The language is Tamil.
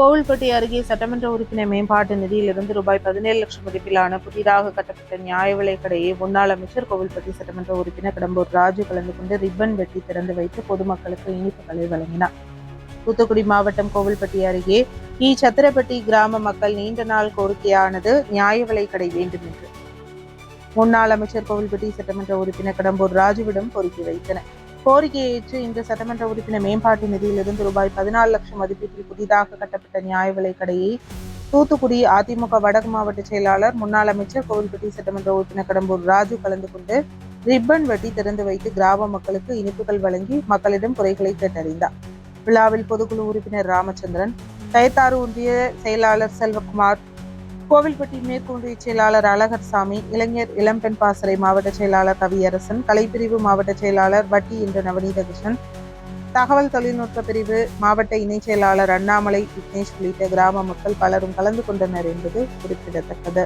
கோவில்பட்டி அருகே சட்டமன்ற உறுப்பினர் மேம்பாட்டு நிதியிலிருந்து ரூபாய் பதினேழு லட்சம் மதிப்பிலான புதிதாக கட்டப்பட்ட நியாய விலைக் கடையை முன்னாள் அமைச்சர் கோவில்பட்டி சட்டமன்ற உறுப்பினர் கடம்பூர் ராஜு கலந்து கொண்டு ரிப்பன் வெட்டி திறந்து வைத்து பொதுமக்களுக்கு இனிப்புகளை வழங்கினார். தூத்துக்குடி மாவட்டம் கோவில்பட்டி அருகே இ. சத்திரப்பட்டி கிராம மக்கள் நீண்ட நாள் கோரிக்கையானது நியாய விலைக் கடை வேண்டும் என்று. முன்னாள் அமைச்சர் கோவில்பட்டி சட்டமன்ற உறுப்பினர் கடம்பூர் ராஜுவிடம் கோரிக்கை வைத்தனர். கோரிக்கையை ஏற்று இந்த சட்டமன்ற உறுப்பினர் மேம்பாட்டு நிதியிலிருந்து ரூபாய் பதினாலு லட்சம் மதிப்பீட்டில் புதிதாக கட்டப்பட்ட நியாய விலைக்கடையை தூத்துக்குடி அதிமுக வடக்கு மாவட்ட செயலாளர் முன்னாள் அமைச்சர் கோவில்பட்டி சட்டமன்ற உறுப்பினர் கடம்பூர் ராஜு கலந்து கொண்டு ரிப்பன் வெட்டி திறந்து வைத்து கிராம மக்களுக்கு இனிப்புகள் வழங்கி மக்களிடம் குறைகளை கேட்டறிந்தார். விழாவில் பொதுக்குழு உறுப்பினர் ராமச்சந்திரன் கயத்தாறு ஒன்றிய செயலாளர் செல்வகுமார் கோவில்பட்டி மேற்கு செயலாளர் அழகர் சாமி இளைஞர் இளம்பெண் பாசறை மாவட்ட செயலாளர் கவியரசன் கலைப்பிரிவு மாவட்ட செயலாளர் வட்டி என்ற நவநீத கிருஷ்ணன் தகவல் தொழில்நுட்ப பிரிவு மாவட்ட இணைச் செயலாளர் அண்ணாமலை விக்னேஷ் உள்ளிட்ட கிராம மக்கள் பலரும் கலந்து கொண்டனர் என்பது குறிப்பிடத்தக்கது.